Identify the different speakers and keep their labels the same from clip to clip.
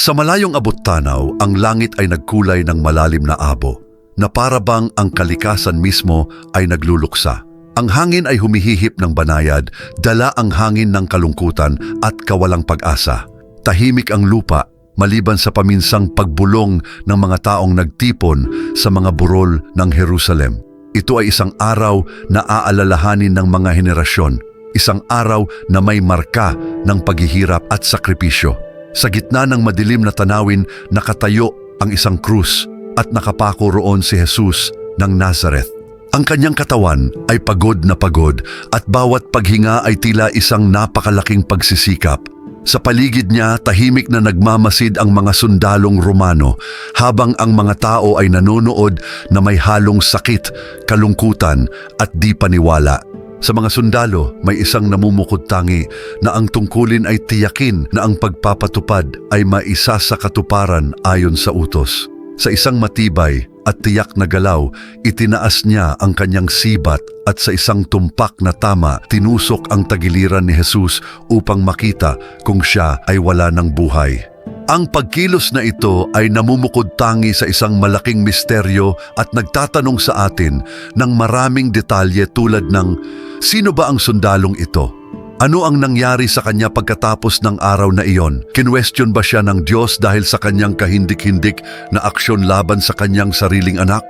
Speaker 1: Sa malayong abot tanaw, ang langit ay nagkulay ng malalim na abo, na parabang ang kalikasan mismo ay nagluluksa. Ang hangin ay humihihip ng banayad, dala ang hangin ng kalungkutan at kawalang pag-asa. Tahimik ang lupa, maliban sa paminsang pagbulong ng mga taong nagtipon sa mga burol ng Jerusalem. Ito ay isang araw na aalalahanin ng mga henerasyon, isang araw na may marka ng paghihirap at sakripisyo. Sa gitna ng madilim na tanawin, nakatayo ang isang krus at nakapako roon si Jesus ng Nazareth. Ang kanyang katawan ay pagod na pagod at bawat paghinga ay tila isang napakalaking pagsisikap. Sa paligid niya, tahimik na nagmamasid ang mga sundalong Romano habang ang mga tao ay nanonood na may halong sakit, kalungkutan at di paniwala. Sa mga sundalo, may isang namumukod tangi na ang tungkulin ay tiyakin na ang pagpapatupad ay maisa sa katuparan ayon sa utos. Sa isang matibay at tiyak na galaw, itinaas niya ang kanyang sibat at sa isang tumpak na tama, tinusok ang tagiliran ni Jesus upang makita kung siya ay wala ng buhay. Ang pagkilos na ito ay namumukod tangi sa isang malaking misteryo at nagtatanong sa atin ng maraming detalye tulad ng sino ba ang sundalong ito? Ano ang nangyari sa kanya pagkatapos ng araw na iyon? Kinwestiyon ba siya ng Diyos dahil sa kanyang kahindik-hindik na aksyon laban sa kanyang sariling anak?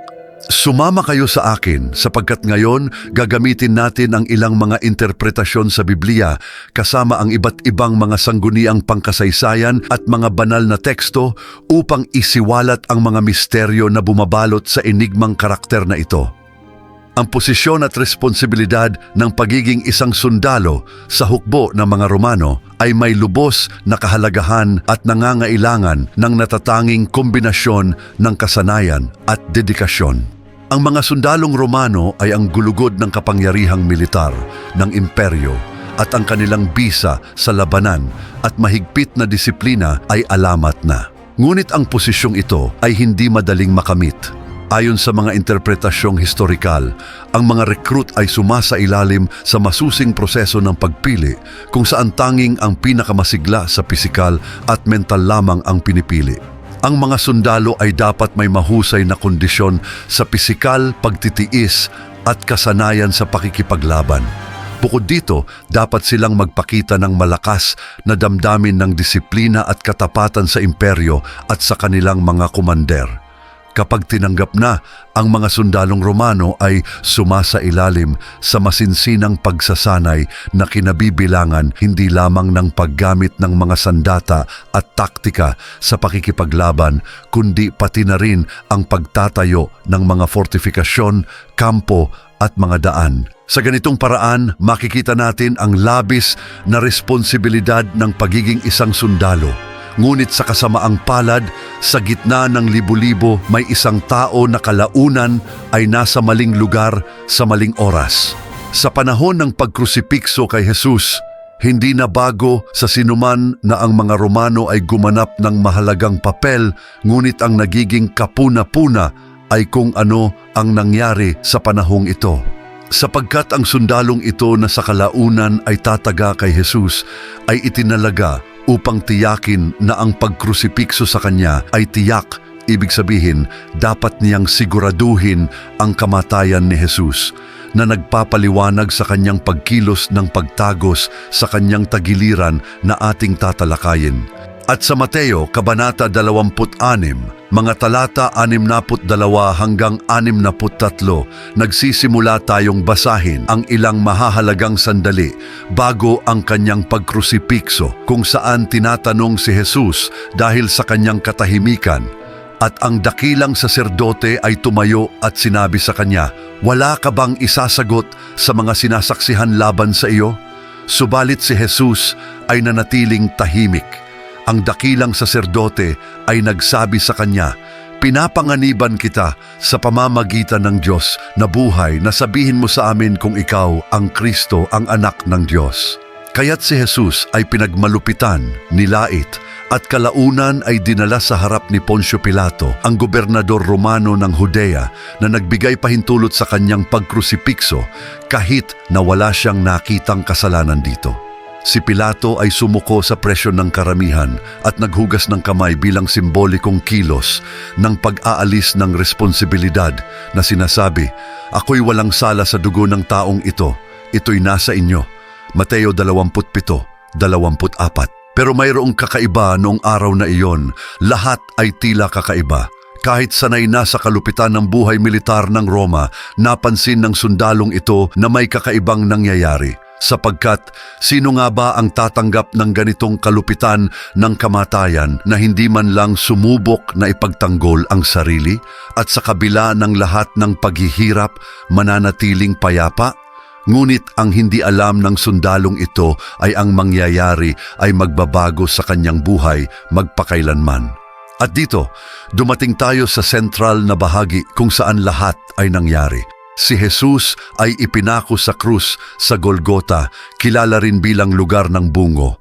Speaker 1: Sumama kayo sa akin sapagkat ngayon gagamitin natin ang ilang mga interpretasyon sa Biblia kasama ang iba't ibang mga sangguniang pangkasaysayan at mga banal na teksto upang isiwalat ang mga misteryo na bumabalot sa enigmang karakter na ito. Ang posisyon at responsibilidad ng pagiging isang sundalo sa hukbo ng mga Romano ay may lubos na kahalagahan at nangangailangan ng natatanging kombinasyon ng kasanayan at dedikasyon. Ang mga sundalong Romano ay ang gulugod ng kapangyarihang militar ng imperyo at ang kanilang bisa sa labanan at mahigpit na disiplina ay alamat na. Ngunit ang posisyong ito ay hindi madaling makamit. Ayon sa mga interpretasyong historikal, ang mga recruit ay sumasa ilalim sa masusing proseso ng pagpili kung saan tanging ang pinakamasigla sa pisikal at mental lamang ang pinipili. Ang mga sundalo ay dapat may mahusay na kondisyon sa pisikal, pagtitiis at kasanayan sa pakikipaglaban. Bukod dito, dapat silang magpakita ng malakas na damdamin ng disiplina at katapatan sa imperyo at sa kanilang mga kumander. Kapag tinanggap na, ang mga sundalong Romano ay sumasa ilalim sa masinsinang pagsasanay na kinabibilangan hindi lamang ng paggamit ng mga sandata at taktika sa pakikipaglaban, kundi pati na rin ang pagtatayo ng mga fortifikasyon, kampo at mga daan. Sa ganitong paraan, makikita natin ang labis na responsibilidad ng pagiging isang sundalo. Ngunit sa kasamaang palad, sa gitna ng libo-libo may isang tao na kalaunan ay nasa maling lugar sa maling oras. Sa panahon ng pagkrusipikso kay Jesus, hindi na bago sa sinuman na ang mga Romano ay gumanap ng mahalagang papel, ngunit ang nagiging kapuna-puna ay kung ano ang nangyari sa panahong ito. Sapagkat ang sundalong ito na sa kalaunan ay tataga kay Jesus ay itinalaga upang tiyakin na ang pagkrusipikso sa kanya ay tiyak, ibig sabihin dapat niyang siguraduhin ang kamatayan ni Jesus na nagpapaliwanag sa kanyang pagkilos ng pagtagos sa kanyang tagiliran na ating tatalakayin. At sa Mateo, Kabanata 26, mga talata 62 hanggang 63, nagsisimula tayong basahin ang ilang mahahalagang sandali bago ang kanyang pagkrusipikso kung saan tinatanong si Jesus dahil sa kanyang katahimikan at ang dakilang saserdote ay tumayo at sinabi sa kanya, Wala ka bang isasagot sa mga sinasaksihan laban sa iyo? Subalit si Jesus ay nanatiling tahimik. Ang dakilang saserdote ay nagsabi sa kanya, Pinapanganiban kita sa pamamagitan ng Diyos na buhay na sabihin mo sa amin kung ikaw ang Kristo, ang anak ng Diyos. Kaya't si Jesus ay pinagmalupitan, nilait, at kalaunan ay dinala sa harap ni Poncio Pilato, ang gobernador Romano ng Judea na nagbigay pahintulot sa kanyang pagkrusipikso kahit na wala siyang nakitang kasalanan dito. Si Pilato ay sumuko sa presyon ng karamihan at naghugas ng kamay bilang simbolikong kilos ng pag-aalis ng responsibilidad na sinasabi, Ako'y walang sala sa dugo ng taong ito, ito'y nasa inyo. Mateo 27, 24 Pero mayroong kakaiba noong araw na iyon, lahat ay tila kakaiba. Kahit sanay na sa kalupitan ng buhay militar ng Roma, napansin ng sundalong ito na may kakaibang nangyayari. Sapagkat sino nga ba ang tatanggap ng ganitong kalupitan ng kamatayan na hindi man lang sumubok na ipagtanggol ang sarili at sa kabila ng lahat ng paghihirap mananatiling payapa? Ngunit ang hindi alam ng sundalong ito ay ang mangyayari ay magbabago sa kanyang buhay magpakailanman. At dito, dumating tayo sa sentral na bahagi kung saan lahat ay nangyari. Si Jesus ay ipinako sa krus sa Golgota, kilala rin bilang lugar ng bungo.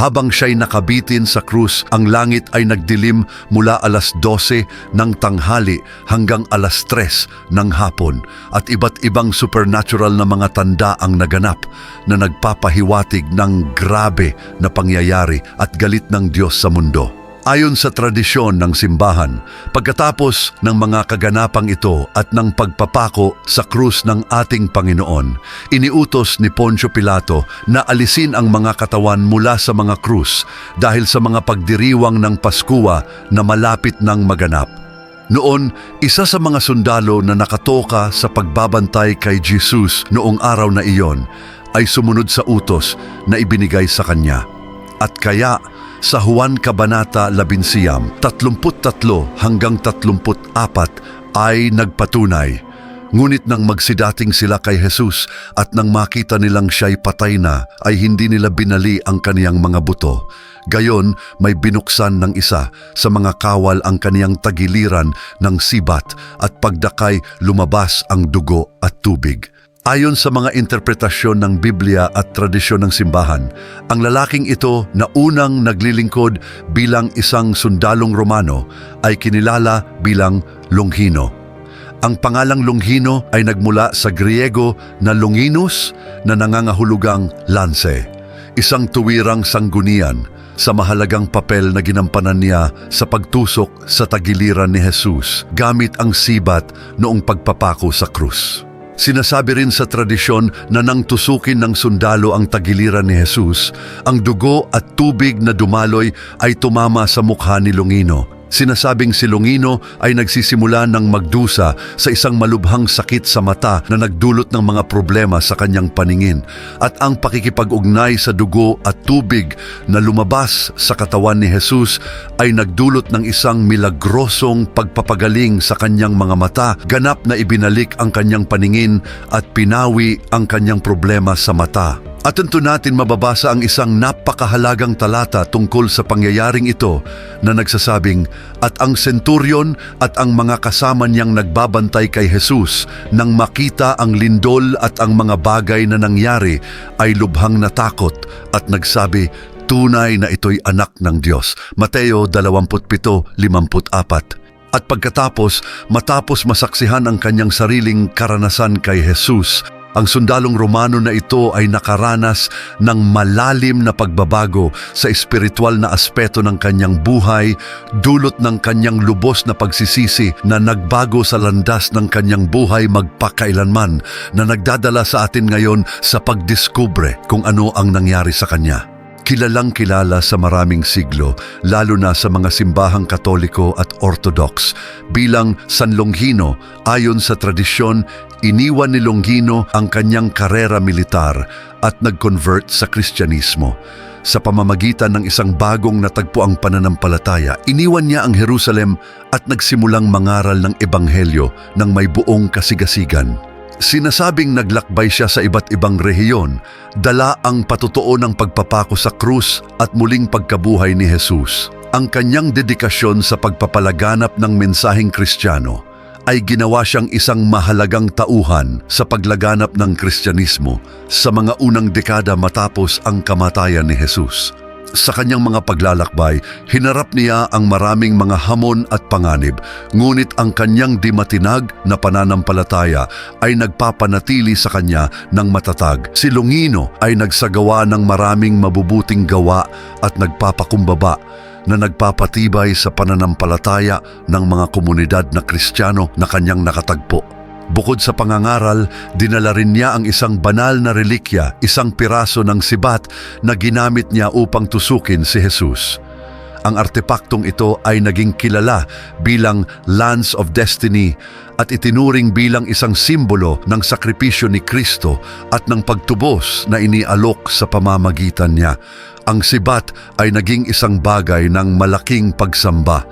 Speaker 1: Habang siya'y nakabitin sa krus, ang langit ay nagdilim mula alas 12 ng tanghali hanggang alas 3 ng hapon at iba't ibang supernatural na mga tanda ang naganap na nagpapahiwatig ng grabe na pangyayari at galit ng Diyos sa mundo. Ayon sa tradisyon ng simbahan, pagkatapos ng mga kaganapang ito at ng pagpapako sa krus ng ating Panginoon, iniutos ni Poncio Pilato na alisin ang mga katawan mula sa mga krus dahil sa mga pagdiriwang ng Paskuwa na malapit ng maganap. Noon, isa sa mga sundalo na nakatoka sa pagbabantay kay Jesus noong araw na iyon ay sumunod sa utos na ibinigay sa kanya. At kaya, sa Juan Kabanata 11, 33 hanggang 34 ay nagpatunay. Ngunit nang magsidating sila kay Jesus at nang makita nilang siya'y patay na, ay hindi nila binali ang kaniyang mga buto. Gayon, may binuksan ng isa sa mga kawal ang kaniyang tagiliran ng sibat at pagdakay lumabas ang dugo at tubig. Ayon sa mga interpretasyon ng Biblia at tradisyon ng simbahan, ang lalaking ito na unang naglilingkod bilang isang sundalong Romano ay kinilala bilang Longhino. Ang pangalang Longhino ay nagmula sa Griego na Longinus na nangangahulugang lance, isang tuwirang sanggunian sa mahalagang papel na ginampanan niya sa pagtusok sa tagiliran ni Jesus gamit ang sibat noong pagpapako sa krus. Sinasabi rin sa tradisyon na nang tusukin ng sundalo ang tagiliran ni Jesus, ang dugo at tubig na dumaloy ay tumama sa mukha ni Longino. Sinasabing si Longino ay nagsisimula ng magdusa sa isang malubhang sakit sa mata na nagdulot ng mga problema sa kanyang paningin at ang pakikipag-ugnay sa dugo at tubig na lumabas sa katawan ni Jesus ay nagdulot ng isang milagrosong pagpapagaling sa kanyang mga mata, ganap na ibinalik ang kanyang paningin at pinawi ang kanyang problema sa mata. At ito natin mababasa ang isang napakahalagang talata tungkol sa pangyayaring ito na nagsasabing, At ang senturyon at ang mga kasama niyang nagbabantay kay Jesus nang makita ang lindol at ang mga bagay na nangyari ay lubhang natakot at nagsabi, Tunay na ito'y anak ng Diyos. Mateo 27.54 At pagkatapos, matapos masaksihan ang kanyang sariling karanasan kay Jesus, ang sundalong Romano na ito ay nakaranas ng malalim na pagbabago sa espiritual na aspeto ng kanyang buhay, dulot ng kanyang lubos na pagsisisi na nagbago sa landas ng kanyang buhay magpakailanman na nagdadala sa atin ngayon sa pagdiskubre kung ano ang nangyari sa kanya. Kilalang kilala sa maraming siglo, lalo na sa mga simbahang katoliko at orthodox. Bilang San Longhino, ayon sa tradisyon, iniwan ni Longhino ang kanyang karera militar at nag-convert sa Kristyanismo. Sa pamamagitan ng isang bagong natagpuang pananampalataya, iniwan niya ang Jerusalem at nagsimulang mangaral ng Ebanghelyo ng may buong kasigasigan. Sinasabing naglakbay siya sa iba't ibang rehiyon, dala ang patutuo ng pagpapako sa krus at muling pagkabuhay ni Jesus. Ang kanyang dedikasyon sa pagpapalaganap ng mensaheng kristyano ay ginawa siyang isang mahalagang tauhan sa paglaganap ng kristyanismo sa mga unang dekada matapos ang kamatayan ni Jesus. Sa kanyang mga paglalakbay, hinarap niya ang maraming mga hamon at panganib, ngunit ang kanyang di matinag na pananampalataya ay nagpapanatili sa kanya ng matatag. Si Longino ay nagsagawa ng maraming mabubuting gawa at nagpapakumbaba na nagpapatibay sa pananampalataya ng mga komunidad na Kristiyano na kanyang nakatagpo. Bukod sa pangangaral, dinala rin niya ang isang banal na relikya, isang piraso ng sibat na ginamit niya upang tusukin si Jesus. Ang artepaktong ito ay naging kilala bilang Lance of Destiny at itinuring bilang isang simbolo ng sakripisyo ni Kristo at ng pagtubos na inialok sa pamamagitan niya. Ang sibat ay naging isang bagay ng malaking pagsamba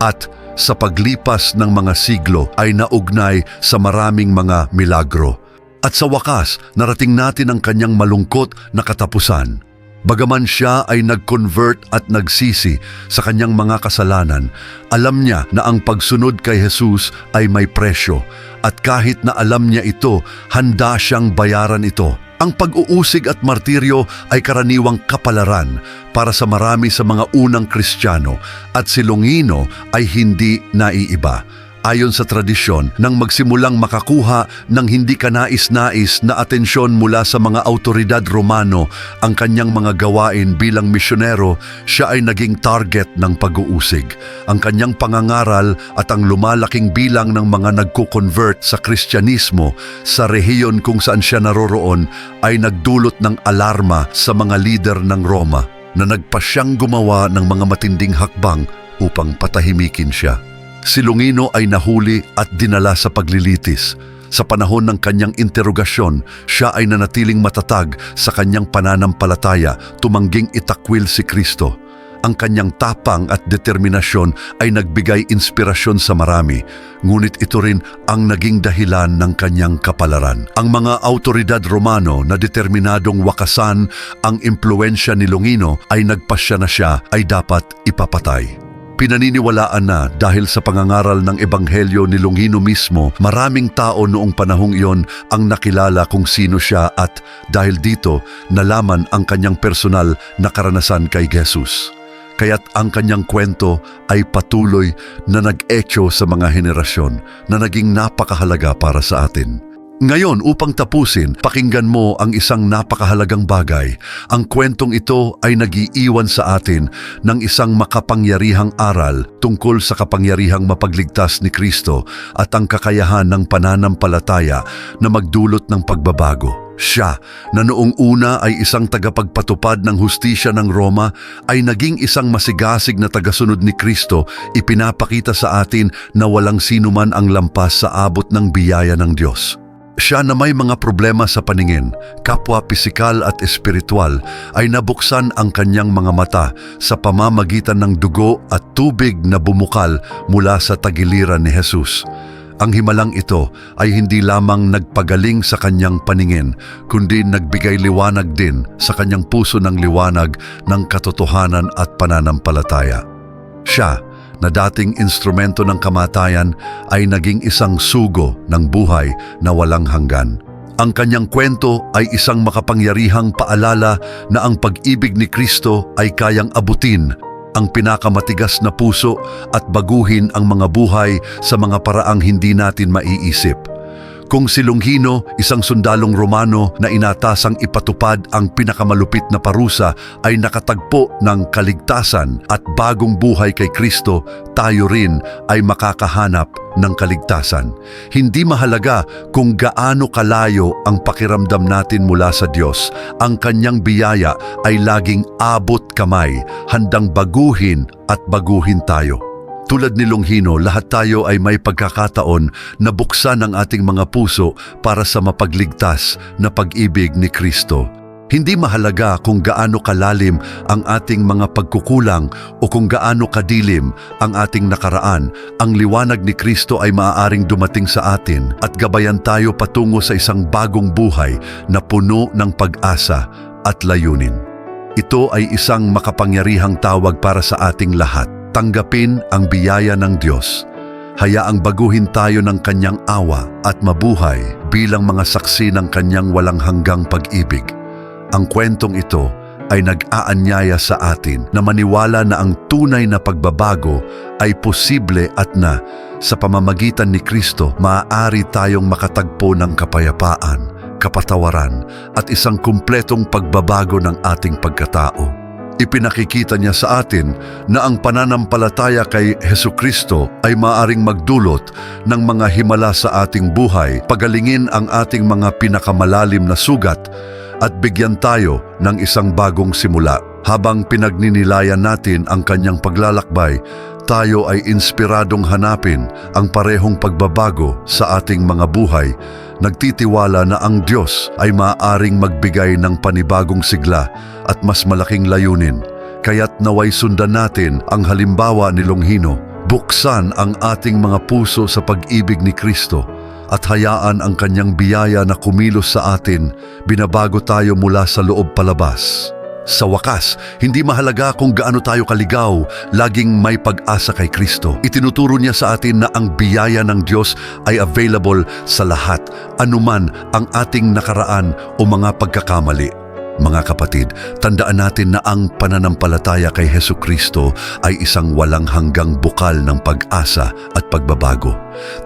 Speaker 1: at sa paglipas ng mga siglo ay naugnay sa maraming mga milagro. At sa wakas, narating natin ang kanyang malungkot na katapusan. Bagaman siya ay nag-convert at nagsisi sa kanyang mga kasalanan, alam niya na ang pagsunod kay Jesus ay may presyo at kahit na alam niya ito, handa siyang bayaran ito. Ang pag-uusig at martiryo ay karaniwang kapalaran para sa marami sa mga unang Kristiyano at si Longino ay hindi naiiba. Ayon sa tradisyon, nang magsimulang makakuha ng hindi kanais-nais na atensyon mula sa mga autoridad Romano ang kanyang mga gawain bilang misyonero, siya ay naging target ng pag-uusig. Ang kanyang pangangaral at ang lumalaking bilang ng mga nagko-convert sa Kristyanismo sa rehiyon kung saan siya naroroon ay nagdulot ng alarma sa mga lider ng Roma na nagpasyang gumawa ng mga matinding hakbang upang patahimikin siya. Si Longino ay nahuli at dinala sa paglilitis. Sa panahon ng kanyang interogasyon, siya ay nanatiling matatag sa kanyang pananampalataya, tumangging itakwil si Kristo. Ang kanyang tapang at determinasyon ay nagbigay inspirasyon sa marami, ngunit ito rin ang naging dahilan ng kanyang kapalaran. Ang mga autoridad Romano na determinadong wakasan ang impluensya ni Longino ay nagpasya na siya ay dapat ipapatay. Pinaniniwalaan na dahil sa pangangaral ng Ebanghelyo ni Longino mismo, maraming tao noong panahong iyon ang nakilala kung sino siya at dahil dito, nalaman ang kanyang personal na karanasan kay Jesus. Kaya't ang kanyang kwento ay patuloy na nag-echo sa mga henerasyon na naging napakahalaga para sa atin. Ngayon, upang tapusin, pakinggan mo ang isang napakahalagang bagay. Ang kwentong ito ay nagiiwan sa atin ng isang makapangyarihang aral tungkol sa kapangyarihang mapagligtas ni Kristo at ang kakayahan ng pananampalataya na magdulot ng pagbabago. Siya, na noong una ay isang tagapagpatupad ng hustisya ng Roma, ay naging isang masigasig na tagasunod ni Kristo, ipinapakita sa atin na walang sinuman ang lampas sa abot ng biyaya ng Diyos. Siya na may mga problema sa paningin, kapwa pisikal at espiritual, ay nabuksan ang kanyang mga mata sa pamamagitan ng dugo at tubig na bumukal mula sa tagiliran ni Jesus. Ang himalang ito ay hindi lamang nagpagaling sa kanyang paningin, kundi nagbigay liwanag din sa kanyang puso ng liwanag ng katotohanan at pananampalataya. Siya, na dating instrumento ng kamatayan ay naging isang sugo ng buhay na walang hanggan. Ang kanyang kwento ay isang makapangyarihang paalala na ang pag-ibig ni Kristo ay kayang abutin ang pinakamatigas na puso at baguhin ang mga buhay sa mga paraang hindi natin maiisip. Kung si Longino, isang sundalong Romano na inatasang ipatupad ang pinakamalupit na parusa ay nakatagpo ng kaligtasan at bagong buhay kay Kristo, tayo rin ay makakahanap ng kaligtasan. Hindi mahalaga kung gaano kalayo ang pakiramdam natin mula sa Diyos. Ang kanyang biyaya ay laging abot kamay, handang baguhin at baguhin tayo. Tulad ni Longhino, lahat tayo ay may pagkakataon na buksan ang ating mga puso para sa mapagligtas na pag-ibig ni Kristo. Hindi mahalaga kung gaano kalalim ang ating mga pagkukulang o kung gaano kadilim ang ating nakaraan, ang liwanag ni Kristo ay maaaring dumating sa atin at gabayan tayo patungo sa isang bagong buhay na puno ng pag-asa at layunin. Ito ay isang makapangyarihang tawag para sa ating lahat. Tanggapin ang biyaya ng Diyos. Hayaang baguhin tayo ng kanyang awa at mabuhay bilang mga saksi ng kanyang walang hanggang pag-ibig. Ang kwentong ito ay nag-aanyaya sa atin na maniwala na ang tunay na pagbabago ay posible at na sa pamamagitan ni Kristo maaari tayong makatagpo ng kapayapaan, kapatawaran at isang kumpletong pagbabago ng ating pagkatao. Ipinakikita niya sa atin na ang pananampalataya kay Heso Kristo ay maaring magdulot ng mga himala sa ating buhay, pagalingin ang ating mga pinakamalalim na sugat at bigyan tayo ng isang bagong simula. Habang pinagninilayan natin ang kanyang paglalakbay, tayo ay inspiradong hanapin ang parehong pagbabago sa ating mga buhay, nagtitiwala na ang Diyos ay maaaring magbigay ng panibagong sigla at mas malaking layunin. Kaya't naway sundan natin ang halimbawa ni Longhino, buksan ang ating mga puso sa pag-ibig ni Kristo at hayaan ang kanyang biyaya na kumilos sa atin, binabago tayo mula sa loob palabas. Sa wakas, hindi mahalaga kung gaano tayo kaligaw, laging may pag-asa kay Kristo. Itinuturo niya sa atin na ang biyaya ng Diyos ay available sa lahat, anuman ang ating nakaraan o mga pagkakamali. Mga kapatid, tandaan natin na ang pananampalataya kay Heso Kristo ay isang walang hanggang bukal ng pag-asa at pagbabago.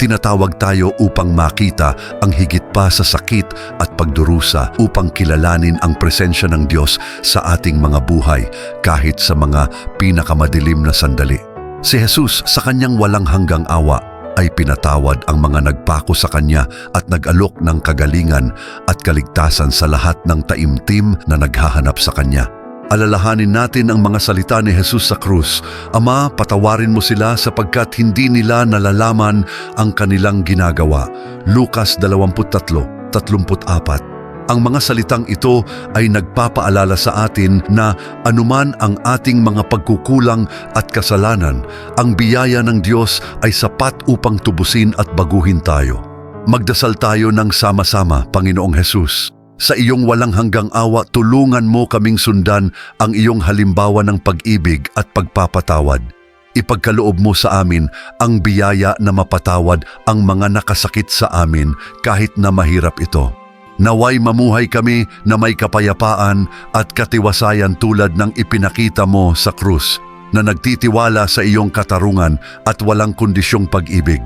Speaker 1: Tinatawag tayo upang makita ang higit pa sa sakit at pagdurusa upang kilalanin ang presensya ng Diyos sa ating mga buhay kahit sa mga pinakamadilim na sandali. Si Jesus sa kanyang walang hanggang awa ay pinatawad ang mga nagpako sa kanya at nag-alok ng kagalingan at kaligtasan sa lahat ng taimtim na naghahanap sa kanya. Alalahanin natin ang mga salita ni Jesus sa krus, Ama, patawarin mo sila sapagkat hindi nila nalalaman ang kanilang ginagawa. Lucas 23:34 ang mga salitang ito ay nagpapaalala sa atin na anuman ang ating mga pagkukulang at kasalanan, ang biyaya ng Diyos ay sapat upang tubusin at baguhin tayo. Magdasal tayo ng sama-sama, Panginoong Hesus. Sa iyong walang hanggang awa, tulungan mo kaming sundan ang iyong halimbawa ng pag-ibig at pagpapatawad. Ipagkaloob mo sa amin ang biyaya na mapatawad ang mga nakasakit sa amin kahit na mahirap ito. Naway mamuhay kami na may kapayapaan at katiwasayan tulad ng ipinakita mo sa krus na nagtitiwala sa iyong katarungan at walang kondisyong pag-ibig.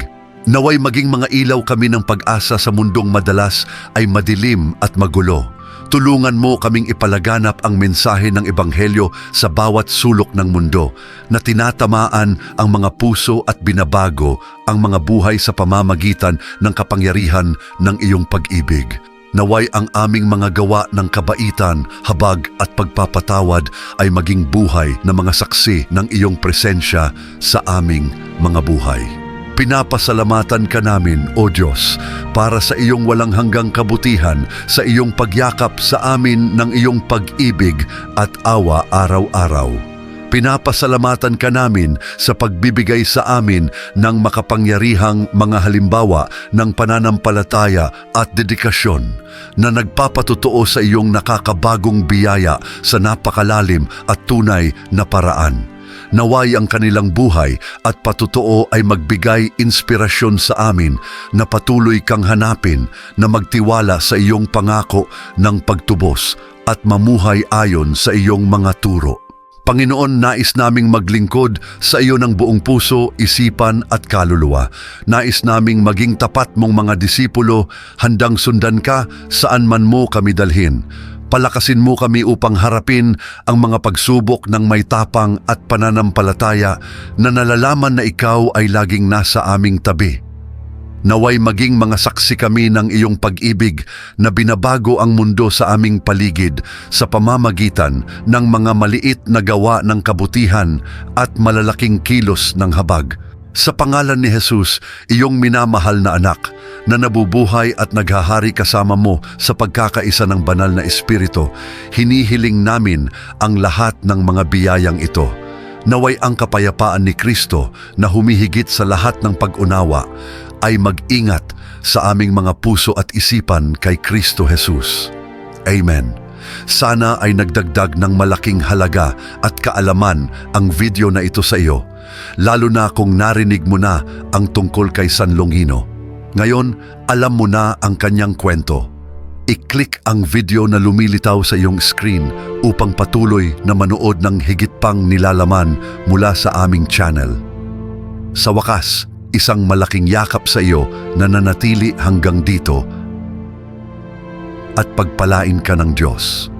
Speaker 1: Naway maging mga ilaw kami ng pag-asa sa mundong madalas ay madilim at magulo. Tulungan mo kaming ipalaganap ang mensahe ng Ebanghelyo sa bawat sulok ng mundo na tinatamaan ang mga puso at binabago ang mga buhay sa pamamagitan ng kapangyarihan ng iyong pag-ibig. Naway ang aming mga gawa ng kabaitan, habag at pagpapatawad ay maging buhay na mga saksi ng iyong presensya sa aming mga buhay. Pinapasalamatan ka namin, O Diyos, para sa iyong walang hanggang kabutihan, sa iyong pagyakap sa amin ng iyong pag-ibig at awa araw-araw. Pinapasalamatan ka namin sa pagbibigay sa amin ng makapangyarihang mga halimbawa ng pananampalataya at dedikasyon na nagpapatotoo sa iyong nakakabagong biyaya sa napakalalim at tunay na paraan. Naway ang kanilang buhay at patutoo ay magbigay inspirasyon sa amin na patuloy kang hanapin na magtiwala sa iyong pangako ng pagtubos at mamuhay ayon sa iyong mga turo. Panginoon, nais naming maglingkod sa iyo ng buong puso, isipan at kaluluwa. Nais naming maging tapat mong mga disipulo, handang sundan ka saan man mo kami dalhin. Palakasin mo kami upang harapin ang mga pagsubok ng may tapang at pananampalataya na nalalaman na ikaw ay laging nasa aming tabi. Naway maging mga saksi kami ng iyong pag-ibig na binabago ang mundo sa aming paligid sa pamamagitan ng mga maliit na gawa ng kabutihan at malalaking kilos ng habag. Sa pangalan ni Jesus, iyong minamahal na anak, na nabubuhay at naghahari kasama mo sa pagkakaisa ng banal na espiritu, hinihiling namin ang lahat ng mga biyayang ito. Naway ang kapayapaan ni Kristo na humihigit sa lahat ng pag-unawa ay mag-ingat sa aming mga puso at isipan kay Kristo Jesus. Amen. Sana ay nagdagdag ng malaking halaga at kaalaman ang video na ito sa iyo, lalo na kung narinig mo na ang tungkol kay San Longino. Ngayon, alam mo na ang kanyang kwento. I-click ang video na lumilitaw sa iyong screen upang patuloy na manood ng higit pang nilalaman mula sa aming channel. Sa wakas, isang malaking yakap sa iyo na nanatili hanggang dito at pagpalain ka ng Diyos.